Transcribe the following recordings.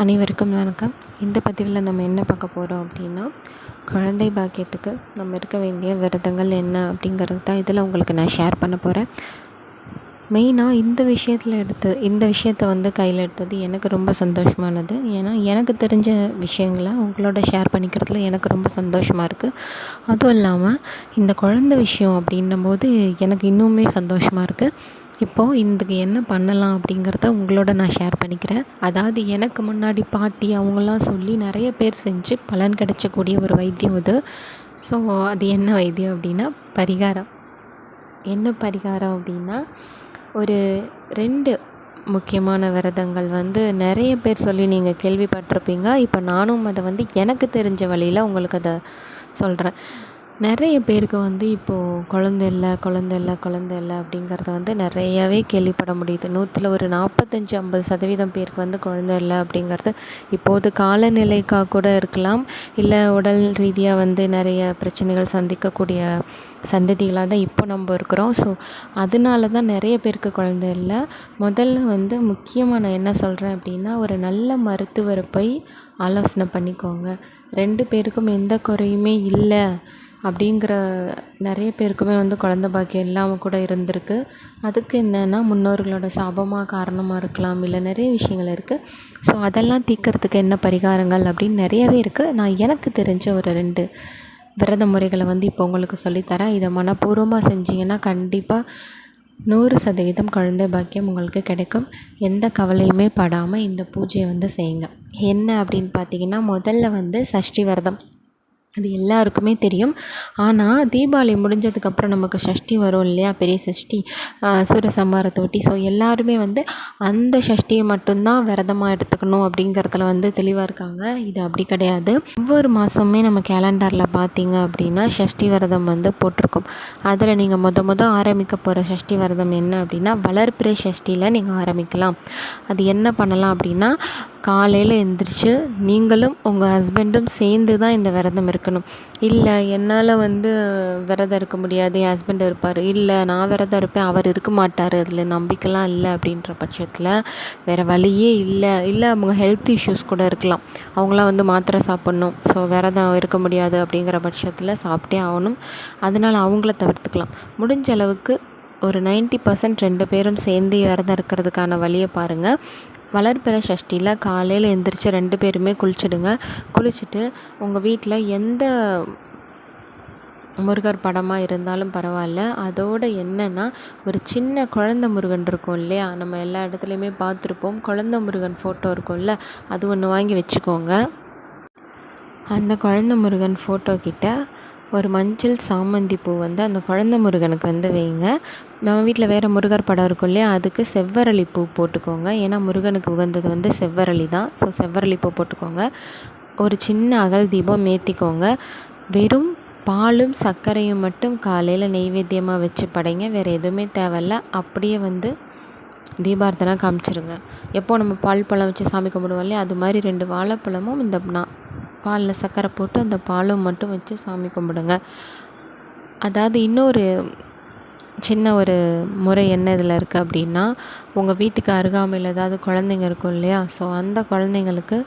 அனைவருக்கும் வணக்கம். இந்த பதிவில் நம்ம என்ன பார்க்க போகிறோம் அப்படின்னா குழந்தை பாக்கியத்துக்கு நம்ம இருக்க வேண்டிய விரதங்கள் என்ன அப்படிங்கிறது தான் இதில் உங்களுக்கு நான் ஷேர் பண்ண போகிறேன் மெயினாக இந்த விஷயத்தில் எடுத்து இந்த விஷயத்த வந்து கையில் எடுத்தது எனக்கு ரொம்ப சந்தோஷமானது. ஏன்னா எனக்கு தெரிஞ்ச விஷயங்களை உங்களோட ஷேர் பண்ணிக்கிறதுல எனக்கு ரொம்ப சந்தோஷமாக இருக்குது அதுவும் இல்லாமல் இந்த குழந்த விஷயம் அப்படின்னும் போது எனக்கு இன்னுமே சந்தோஷமாக இருக்குது இப்போது இதுக்கு என்ன பண்ணலாம் அப்படிங்கிறத உங்களோட நான் ஷேர் பண்ணிக்கிறேன். அதாவது எனக்கு முன்னாடி பாட்டி அவங்களாம் சொல்லி நிறைய பேர் செஞ்சு பலன் கிடைச்சக்கூடிய ஒரு வைத்தியம் இது. ஸோ அது என்ன வைத்தியம் அப்படின்னா பரிகாரம். என்ன பரிகாரம் அப்படின்னா ஒரு ரெண்டு முக்கியமான விரதங்கள் வந்து நிறைய பேர் சொல்லி நீங்கள் கேள்விப்பட்டிருப்பீங்க. இப்போ நானும் அதை வந்து எனக்கு தெரிஞ்ச வழியில் உங்களுக்கு அதை சொல்கிறேன் நிறைய பேருக்கு வந்து இப்போது குழந்த இல்லை குழந்த இல்லை குழந்த இல்லை அப்படிங்கிறத வந்து நிறையாவே கேள்விப்பட முடியுது. நூற்றில் ஒரு நாற்பத்தஞ்சி ஐம்பது சதவீதம் பேருக்கு வந்து குழந்த இல்லை அப்படிங்கிறது இப்போது காலநிலைக்காக கூட இருக்கலாம். இல்லை உடல் ரீதியாக வந்து நிறைய பிரச்சனைகள் சந்திக்கக்கூடிய சந்ததிகளாக தான் இப்போ நம்ம இருக்கிறோம். ஸோ அதனால தான் நிறைய பேருக்கு குழந்த இல்லை. முதல்ல வந்து முக்கியமாக நான் என்ன சொல்கிறேன் அப்படின்னா ஒரு நல்ல மருத்துவரை போய் ஆலோசனை பண்ணிக்கோங்க. ரெண்டு பேருக்கும் எந்த குறையுமே இல்லை. அப்படிங்கிற நிறைய பேருக்குமே வந்து குழந்த பாக்கியம் இல்லாமல் கூட இருந்திருக்கு. அதுக்கு என்னென்னா முன்னோர்களோட சாபமாக காரணமாக இருக்கலாம் இல்லை நிறைய விஷயங்கள் இருக்குது ஸோ அதெல்லாம் தீர்க்கறதுக்கு என்ன பரிகாரங்கள் அப்படின்னு நிறையவே இருக்குது நான் எனக்கு தெரிஞ்ச ஒரு ரெண்டு விரத முறைகளை வந்து இப்போ உங்களுக்கு சொல்லித்தரேன். இதை மனப்பூர்வமாக செஞ்சீங்கன்னா கண்டிப்பாக நூறு சதவீதம் குழந்தை பாக்கியம் உங்களுக்கு கிடைக்கும். எந்த கவலையுமே படாமல் இந்த பூஜையை வந்து செய்யுங்க. என்ன அப்படின்னு பார்த்தீங்கன்னா முதல்ல வந்து சஷ்டி விரதம். அது எல்லாருக்குமே தெரியும். ஆனால் தீபாவளி முடிஞ்சதுக்கப்புறம் நமக்கு சஷ்டி வரும் இல்லையா? பெரிய சஷ்டி சூரசம்ஹாரத்தை ஒட்டி. ஸோ எல்லாருமே வந்து அந்த சஷ்டியை மட்டும்தான் விரதமாக எடுத்துக்கணும் அப்படிங்கிறதுல வந்து தெளிவாக இருக்காங்க. இது அப்படி கிடையாது. ஒவ்வொரு மாதமுமே நம்ம கேலண்டரில் பார்த்தீங்க அப்படின்னா சஷ்டி விரதம் வந்து போட்டிருக்கோம். அதில் நீங்கள் முத முத ஆரம்பிக்க போகிற சஷ்டி விரதம் என்ன அப்படின்னா வளர்ப்பிறை சஷ்டியில் நீங்கள் ஆரம்பிக்கலாம். அது என்ன பண்ணலாம் அப்படின்னா காலையில் எந்திரிச்சு நீங்களும் உங்கள் ஹஸ்பண்டும் சேர்ந்து தான் இந்த விரதம் இருக்கணும். இல்லை என்னால் வந்து விரதம் இருக்க முடியாது என் ஹஸ்பண்ட் இருப்பார். இல்லை நான் விரதம் இருப்பேன் அவர் இருக்க மாட்டார். அதில் நம்பிக்கைலாம் இல்லை அப்படின்ற பட்சத்தில் வேறு வழியே இல்லை. இல்லை அவங்க ஹெல்த் இஷ்யூஸ் கூட இருக்கலாம். அவங்களாம் வந்து மாத்திரை சாப்பிட்ணும். ஸோ விரதம் இருக்க முடியாது அப்படிங்கிற பட்சத்தில் சாப்பிட்டே ஆகணும். அதனால் அவங்கள தவிர்த்துக்கலாம். முடிஞ்ச அளவுக்கு ஒரு நைன்ட்டி பர்சன்ட் ரெண்டு பேரும் சேர்ந்து விரதம் இருக்கிறதுக்கான வழியை பாருங்கள் வளர்பிறை சஷ்டியில் காலையில் எந்திரிச்சு ரெண்டு பேருமே குளிச்சிடுங்க. குளிச்சுட்டு உங்கள் வீட்டில் எந்த முருகர் படமாக இருந்தாலும் பரவாயில்ல. அதோடு என்னென்னா ஒரு சின்ன குழந்த முருகன் இருக்கும் இல்லையா? நம்ம எல்லா இடத்துலையுமே பார்த்துருப்போம். குழந்த முருகன் ஃபோட்டோ இருக்கும்ல அது ஒன்று வாங்கி வச்சுக்கோங்க. அந்த குழந்த முருகன் ஃபோட்டோ கிட்ட ஒரு மஞ்சள் சாமந்தி பூ வந்து அந்த குழந்த முருகனுக்கு வந்து வைங்க. நம்ம வீட்டில் வேறு முருகர் படம் இருக்கும் இல்லையா? அதுக்கு செவ்வரளி பூ போட்டுக்கோங்க. ஏன்னா முருகனுக்கு உகந்தது வந்து செவ்வரளி தான். ஸோ செவ்வரளி பூ போட்டுக்கோங்க. ஒரு சின்ன அகல் தீபம் ஏற்றிக்கோங்க வெறும் பாலும் சர்க்கரையும் மட்டும் காலையில் நெய்வேத்தியமாக வச்சு படைங்க. வேறு எதுவுமே தேவையில்ல. அப்படியே வந்து தீபார்த்தனை காமிச்சிருங்க. எப்போது நம்ம பால் பழம் வச்சு சாமி கும்பிடுவோம் இல்லையா? அது மாதிரி ரெண்டு வாழைப்பழமும் இந்த நான் பாலில் சர்க்கரை போட்டு அந்த பாலும் மட்டும் வச்சு சாமி கும்பிடுங்க. அதாவது இன்னொரு சின்ன ஒரு முறை என்ன இதில் இருக்குது அப்படின்னா உங்கள் வீட்டுக்கு அருகாமையில் ஏதாவது குழந்தைங்க இருக்கும் இல்லையா? ஸோ அந்த குழந்தைங்களுக்கு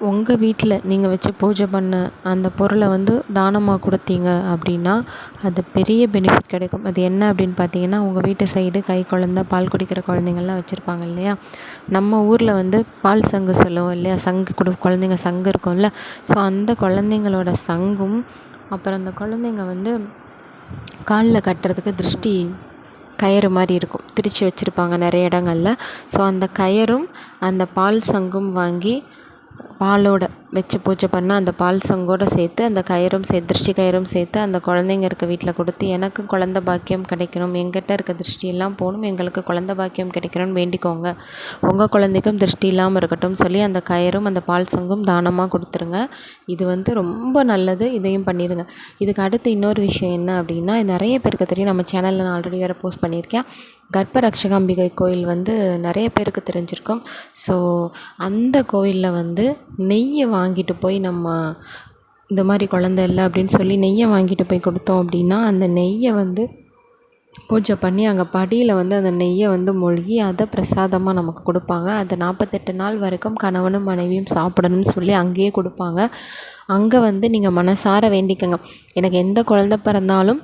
உங்கள் வீட்டில் நீங்கள் வச்சு பூஜை பண்ண அந்த பொருளை வந்து தானமாக கொடுத்தீங்க அப்படின்னா அது பெரிய பெனிஃபிட் கிடைக்கும். அது என்ன அப்படின்னு பார்த்தீங்கன்னா உங்கள் வீட்டு சைடு கை குழந்த பால் குடிக்கிற குழந்தைங்கள்லாம் வச்சுருப்பாங்க இல்லையா? நம்ம ஊரில் வந்து பால் சங்கு சொல்லுவோம் இல்லையா? சங்கு கொடு குழந்தைங்க சங்கு இருக்கும்ல. ஸோ அந்த குழந்தைங்களோட சங்கும் அப்புறம் அந்த குழந்தைங்க வந்து காலில் கட்டுறதுக்கு திருஷ்டி கயிறு மாதிரி இருக்கும். திரிச்சு வச்சுருப்பாங்க நிறைய இடங்களில். ஸோ அந்த கயிறும் அந்த பால் சங்கும் வாங்கி பாலோட வச்சு பூஜை பண்ணால் அந்த பால் சங்கோடு சேர்த்து அந்த கயிறும் சேர்த்து திருஷ்டி கயிறும் சேர்த்து அந்த குழந்தைங்க இருக்க வீட்டில் கொடுத்து எனக்கு குழந்த பாக்கியம் கிடைக்கணும். எங்கிட்ட இருக்க திருஷ்டி எல்லாம் போகணும். எங்களுக்கு குழந்த பாக்கியம் கிடைக்கணும்னு வேண்டிக்கோங்க. உங்கள் குழந்தைக்கும் திருஷ்டி இல்லாமல் இருக்கட்டும் சொல்லி அந்த கயிறும் அந்த பால் சங்கும் தானமாக கொடுத்துருங்க. இது வந்து ரொம்ப நல்லது. இதையும் பண்ணிடுங்க இதுக்கு அடுத்து இன்னொரு விஷயம் என்ன அப்படின்னா நிறைய பேருக்கு தெரியும். நம்ம சேனலில் நான் ஆல்ரெடி வேறு போஸ்ட் பண்ணியிருக்கேன். கர்ப்ப ரக்ஷகாம்பிகை கோயில் வந்து நிறைய பேருக்கு தெரிஞ்சிருக்கும். ஸோ அந்த கோயிலில் வந்து நெய்யை வாங்கிட்டு போய் நம்ம இந்த மாதிரி குழந்த இல்லை அப்படின்னு சொல்லி நெய்யை வாங்கிட்டு போய் கொடுத்தோம் அப்படின்னா அந்த நெய்யை வந்து பூஜை பண்ணி அங்கே படியில் வந்து அந்த நெய்யை வந்து மூழ்கி அதை பிரசாதமாக நமக்கு கொடுப்பாங்க. அதை நாற்பத்தெட்டு நாள் வரைக்கும் கணவனும் மனைவியும் சாப்பிடணும்னு சொல்லி அங்கேயே கொடுப்பாங்க. அங்கே வந்து நீங்கள் மனசார வேண்டிக்கங்க. எனக்கு எந்த குழந்த பிறந்தாலும்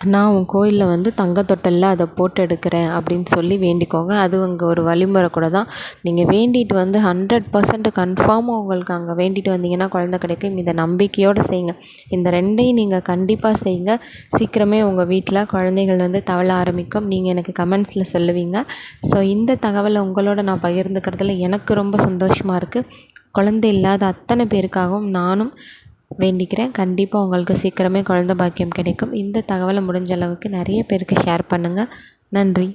நான் உன் கோயிலில் வந்து தங்கத்தொட்டலில் அதை போட்டு எடுக்கிறேன் அப்படின்னு சொல்லி வேண்டிக்கோங்க. அது அங்கே ஒரு வழிமுறை கூட தான். நீங்கள் வேண்டிட்டு வந்து ஹண்ட்ரட் பர்சன்ட் கன்ஃபார்மாக உங்களுக்கு அங்கே வேண்டிட்டு வந்தீங்கன்னா குழந்த கிடைக்கும். இதை நம்பிக்கையோடு செய்யுங்க. இந்த ரெண்டையும் நீங்கள் கண்டிப்பாக செய்யுங்க. சீக்கிரமே உங்கள் வீட்டில் குழந்தைகள் வந்து தவழ ஆரம்பிக்கும். நீங்கள் எனக்கு கமெண்ட்ஸில் சொல்லுவீங்க. ஸோ இந்த தகவலை உங்களோட நான் பகிர்ந்துக்கிறதுல எனக்கு ரொம்ப சந்தோஷமாக இருக்குது குழந்தை இல்லாத அத்தனை பேருக்காகவும் நானும் வேண்டிக்கிறேன். கண்டிப்பாக உங்களுக்கு சீக்கிரமே குழந்த பாக்கியம் கிடைக்கும். இந்த தகவலை முடிஞ்ச அளவுக்கு நிறைய பேருக்கு ஷேர் பண்ணுங்கள் நன்றி.